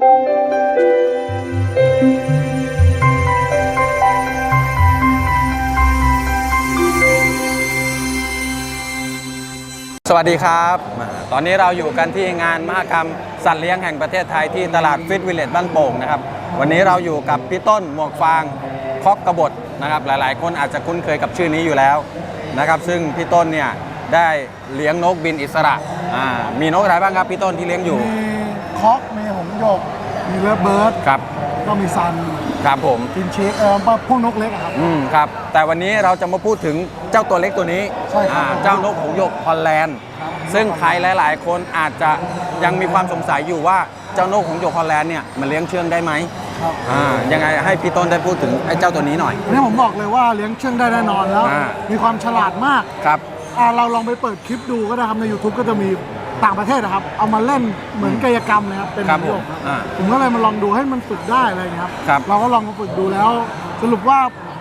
สวัสดีครับ ตอนนี้เราอยู่กันที่งานมหกรรมสัตว์เลี้ยงแห่งประเทศไทยที่ตลาดฟิตวิลเลจบ้านโป่งนะครับ วันนี้เราอยู่กับพี่ต้นหมวกฟางคอกกระบดนะครับ หลายๆ คนอาจจะคุ้นเคยกับชื่อนี้อยู่แล้วนะครับ ซึ่งพี่ต้นเนี่ยได้เลี้ยงนกบินอิสระ มีนกอะไรบ้างครับพี่ต้นที่เลี้ยงอยู่ มี คอกมีหงส์หยก มีเลิฟเบิร์ดครับ ก็มีซันครับผม กินเชคเออพวกนกเล็กอะครับ อืมครับ แต่วันนี้เราจะมาพูดถึงเจ้าตัวเล็กตัวนี้ใช่ครับอ่าเจ้านกหงส์หยกฮอลแลนด์ ครับซึ่งใครหลาย ๆ คนอาจจะยังมีความสงสัยอยู่ว่าเจ้านกหงส์หยกฮอลแลนด์เนี่ยมันเลี้ยงเชื่องได้ไหมครับ อ่ายังไงให้พี่ต้นได้พูดถึงไอ้เจ้าตัวนี้หน่อย อันนี้ผมบอกเลยว่าเลี้ยงเชื่องได้แน่นอนแล้ว อ่ามีความฉลาดมากครับ อ่าเราลองไปเปิดคลิปดูก็ได้ครับใน YouTube ก็จะมี ต่างประเทศนะครับ เอามาเล่นเหมือนกายกรรมเลยครับเป็นครับหงส์หยกผมอ่าผมก็เลยมาลองดูให้มันฝึกได้อะไรอย่างเงี้ยครับ ครับ เราก็ลองมาฝึกดูแล้ว สรุปว่า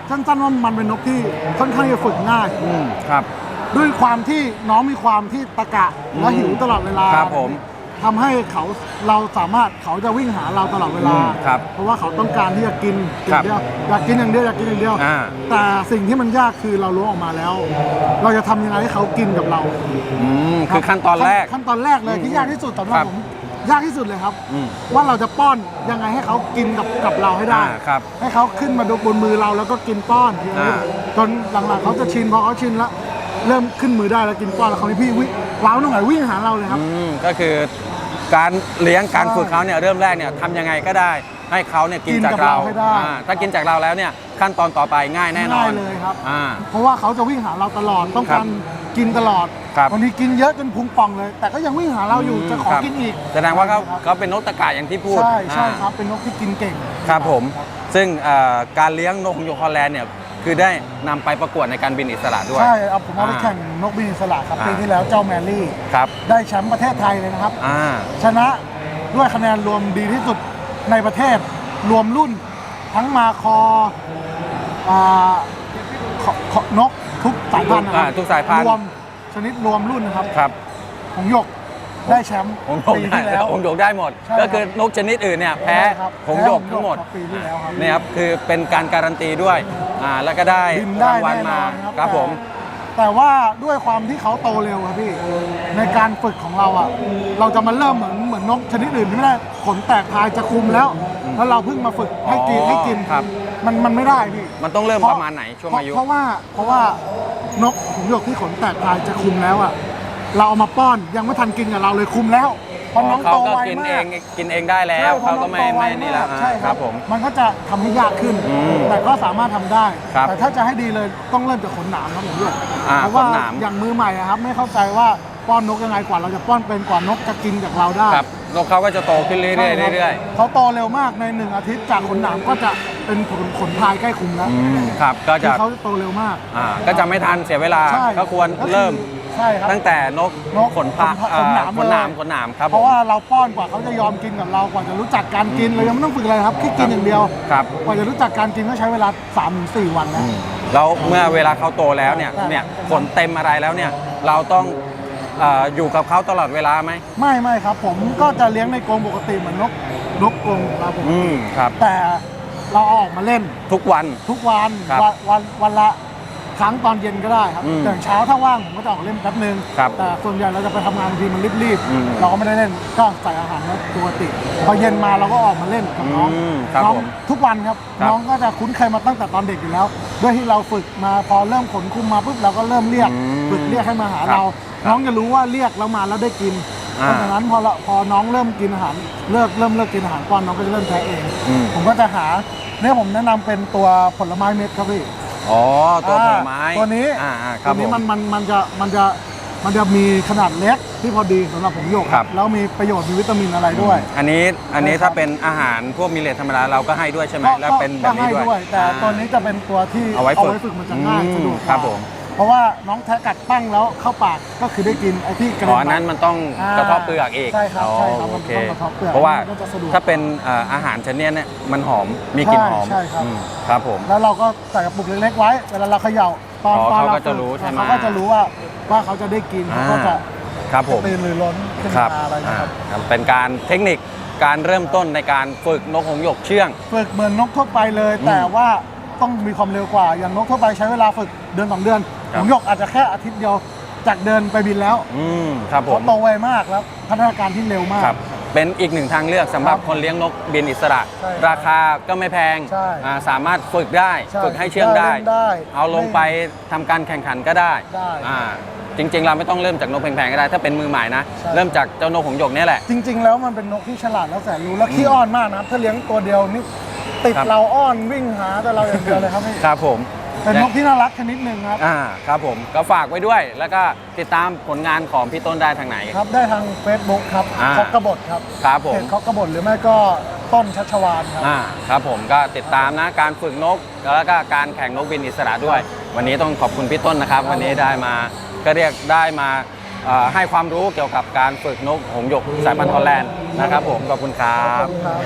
สั้นๆว่ามันเป็นนกที่ค่อนข้างจะฝึกง่าย อืมครับ ด้วยความที่น้องมีความที่ตะกะและหิวตลอดเวลาครับผม ทำให้เขาเราสามารถเขาจะวิ่งหาเราตลอดเวลา อืมครับเพราะว่าเขาต้องการที่จะกินอครัย่าบงเดียวอยากกินอย่างเดียวอยากกินอย่างเดียว อ่า แต่สิ่งที่มันยากคือเรารู้ออกมาแล้ว เราจะทำยังไงให้เขากินกับเราอืมคือขั้นตอนแรก ขั้นตอนแรกเลยที่ยากที่สุดสำหรัครับบผมยากที่สุดเลยครับ อืมว่าเราจะป้อนยังไงให้เขากินกับกับเราให้ได้ อ่าครับให้เขาขึ้นมาดูบนมือเราแล้วก็กินป้อนทีละนิดอ่า จนหลังๆเขาจะชินพอเขาชินแล้วเริ่มขึ้นมือได้แล้วกินป้อนแล้วคราวนี้พี่วิ่งเราต้องไหนวิ่งหาเราเลยครับ อืมก็คือ การเลี้ยงการใช่ฝึกเขาเนี่ยเริ่มแรกเนี่ยทำยังไงก็ได้ให้เขาเนี่ยกินกินจากกับเราเราให้ได้ อ่าถ้ากินจากเราแล้วเนี่ยขั้นตอนต่อไปง่ายแน่นอนง่ายเลยครับ อ่า เพราะว่าเขาจะวิ่งหาเราตลอดต้องครัการบกินตลอดครับบางทีกินเยอะจนพุงป่องเลย แต่ก็ยังวิ่งหาเราอยู่จะขอครับ กินอีกแสดงว่าเขาครับเขาเป็นนกตะกาอย่างที่พูดใช่ใช่อ่า ครับเป็นนกที่กินเก่ง ครับผม ซึ่งเอ่อการเลี้ยงนกหงส์หยกฮอลแลนด์เนี่ย คือได้นำไปประกวดในการบินอิสระด้วย ใช่เอาผมเอาไปอ่าแข่งนกบินอิสระครับอ่า ปีที่แล้วเจ้าแมรี่ ครับได้แชมป์ประเทศไทยเลยนะครับ อ่าชนะด้วยคะแนนรวมดีที่สุดในประเทศรวมรุ่น ทั้งมาคออ่าขขนกทุกสายพันธุ์นะครัอ่าทุกสายพันธุ์รวมชนิดรวมรุ่นนะครับ ครับ ของหยก ได้แชมป์หงส์หยกปีได้ที่แล้วหงส์หยกได้หมด ใช่ก็คือนกชนิดอื่นเนี่ยแพ้ใช่ครับหงส์หยกแพ้ทั้งหมดครับปีที่แล้วครับนี่ครับคือเป็นการการันตีด้วยอ่าแล้วก็ได้บินได้รางวัลแน่นมาอนครับครับผม แต่แต่ว่าด้วยความที่เขาโตเร็วครับพี่ในการฝึกของเราอะ เราจะมาเริ่มเหมือนเหมือนนกชนิดอื่นที่ไม่ได้ขนแตกพายจะคุมแล้วแล้วเราเพิ่งมาฝึกให้กินอ๋อให้กินครับ มันมันไม่ได้พี่มันต้องเริ่มเพประมาณไหนช่วงอายุเพราะว่าเพราะว่านกหงส์หยกที่ขนแตกพายจะคุมแล้วอะ เราเอามาป้อนยังไม่ทันกินกับเราเลยคุมแล้วเพราะน้องเขาโตก็ไวกินมาเอกงกินเองได้แล้ใช่วพระเขาก็ไม่น้องโตวไม่นี่แล้วากอ่าใช่ครับผม มันก็จะทำให้ยากขึ้น อืมแต่ก็สามารถทำได้ ครับแต่ถ้าจะให้ดีเลยต้องเริ่มจากขนหนามครับผมด้วยอ่าเพราะว่าขนหนาม อย่างมือใหม่อะครับไม่เข้าใจว่าป้อนนกยังไงกว่าเราจะป้อนเป็นกว่านกจะกินจากเราได้ ครับนกเขาก็จะโตขึ้นเรื่ใช่อยคบๆเรื่อยเขาโตเร็วมากในหนึ่งอาทิตย์จากขนหนามก็จะเป็นขนขนพายใกล้คุมแล้วๆอืมครับก็คืจะอเขาโตเร็วมาก อ่าก็จะไม่ทันเสียเวลาใช่ก็ควรก็อเริ่ม ใช่ครับตั้งแต่นกนกขนพาขนขนหนามขนหนามเลย ขนหนามครับเพราะว่าเราป้อนกว่าเขาจะยอมกินกับเรากว่าจะรู้จักการกินเรายังไม่ต้องฝึกอะไรครับแค่กินอย่างเดียว ครับ กว่าจะรู้จักการกินก็ใช้เวลา3าถึงสวันนะ แล้วเมื่อเวลาเขาโตแล้วเนี่ยใช่เนี่ยขนเต็มอะไรแล้วเนี่ยเราต้องเอ่ออยู่กับเขาตลอดเวลาไหมไม่ไม่ครับ ผมก็จะเลี้ยงในกรงปกติเหมือนนกนกกรงครับผมอืมครับ แต่เราเอาออกมาเล่นทุกวัน ทุกวันครับ วันวันวันละ ครั้งตอนเย็นก็ได้ครับอืมอย่างเช้าถ้าว่างผมก็จะออกเล่นแป๊บนึง ครับแต่ส่วนใหญ่เราจะไปทำงานบางทีมันรีบอืมๆ เราก็ไม่ได้เล่นก็ใส่อาหารไว้ปกติ พอเย็นมาเราก็ออกมาเล่นกับน้องอืมครับน้องผมทุกวันครับ ครับน้องก็จะคุ้นเคยมาตั้งแต่ตอนเด็กอยู่แล้ว ด้วยที่เราฝึกมาพอเริ่มขนคุมมาปุ๊บเราก็เริ่มเรียกอืมฝึกเรียกให้มาหาครับเรา ครับน้องจะรู้ว่าเรียกแล้วมาแล้วได้กินอ่าเพราะฉะนั้นพอเราพอน้องเริ่มกินอาหารเลิกเริ่มเลิกกินอาหารป้อนน้องก็จะเริ่มแพ้เอง อืม ผมก็จะหาเนี่ยผมแนะนำเป็นตัวผลไม้เม็ดครับพี่ อ๋อ ตัวผลไม้อ่าตัวนี้อ่าอ่าคตัรับวนี้ผม มันมันมันจะมันจะมันจะมีขนาดเล็กที่พอดีสำหรับผมโยกครับ แล้วมีประโยชน์มีวิตามินอะไรด้วย อันนี้อันนี้ใช่ครับ ถ้าเป็นอาหารพวกมิลเลตธรรมดาเราก็ให้ด้วยใช่ไหมก็แล้วเป็นแบก็บนี้ให้ด้วย แต่อ่าตัวนี้จะเป็นตัวที่เอาไว้ฝึกฝึกมันจะง่ายอืมสะดวกกว่าครับผม เพราะว่าน้องแทะกัดปั้งแล้วเข้าปากก็คือได้กินไอ้ที่กระอ๋เด็ออันนั้นมันต้องอ่ากระเทบเปลือกอีกใช่ครับใช่ครับอ๋อโอเคมันต้องกระเทบเปลือกเพราะว่ามันก็จะสะดวกถ้าเป็นเอ่ออาหารชนิดเนี้ยมันหอมมีกลิ่นหอมใช่ใช่ครับ อืมครับผม แล้วเราก็ใส่กระปุกเล็กๆไว้ เวลาเราเขย่าตอนอ๋อตอนเขาเราก็จะรู้ใช่ไหมเขาก็จะรู้ว่าว่าเขาจะได้กินเขาก็จะครับผม ตื่นหรือล้นขึ้นครับมาอะไรอ่านะครับครับเป็นการเทคนิคการเริ่มต้นในการฝึกนกหงส์หยกเชื่อง ฝึกเหมือนนกทั่วไปเลย แต่ว่า ต้องมีความเร็วกว่า อย่างนกทั่วไปใช้เวลาฝึกเดือนสองเดือนครับผมหยกอาจจะแค่อาทิตย์เดียวจากเดินไปบินแล้วอืมครับผเขามโตไวมากแล้วพัฒนาการที่เร็วมาก ครับ เป็นอีกหนึ่งทางเลือกสำหรับครับคนเลี้ยงนกบินอิสระ ใช่ราคาก็ไม่แพงใช่ อ่าสามารถฝึกได้ใช่ฝึกให้เชื่องได้เล่นได้ เอาลงไปทำการแข่งขันก็ได้ได้อ่าจริง ๆ เราไม่ต้องเริ่มจากนกแพงๆก็ได้ ถ้าเป็นมือใหม่นะ ใช่ เริ่มจากเจ้านกหงส์หยกเนี่ยแหละ จริง ๆ แล้วมันเป็นนกที่ฉลาดและแสนรู้และขี้อ้อนมากนะครับ ถ้าเลี้ยงตัวเดียวนี่ ติดครับ เราอ้อนวิ่งหาแต่เราอย่างเดียวเลยครับพี่ครับผมเป็นนกที่น่ารักชนิดหนึ่งครับ อ่าครับผมก็ฝากไว้ด้วย แล้วก็ติดตามผลงานของพี่ต้นได้ทางไหน ครับได้ทาง Facebook ครับอ่า คอกกระบดครับครับผเพมจคอกกระบดหรือไม่ก็ต้นชัชวานครับ อ่าครับผมก็ติดตามนะการฝึกนก แล้วก็การแข่งนกบินอิสระด้วย วันนี้ต้องขอบคุณพี่ต้นนะครับ วันนี้ได้มาก็เรียกได้มาเอ่อให้ความรู้เกี่ยวกับการฝึกนกหงส์หยกสายพันธุ์ฮอลแลนด์นะครับผมขอบคุณครัขอบบคุณครับ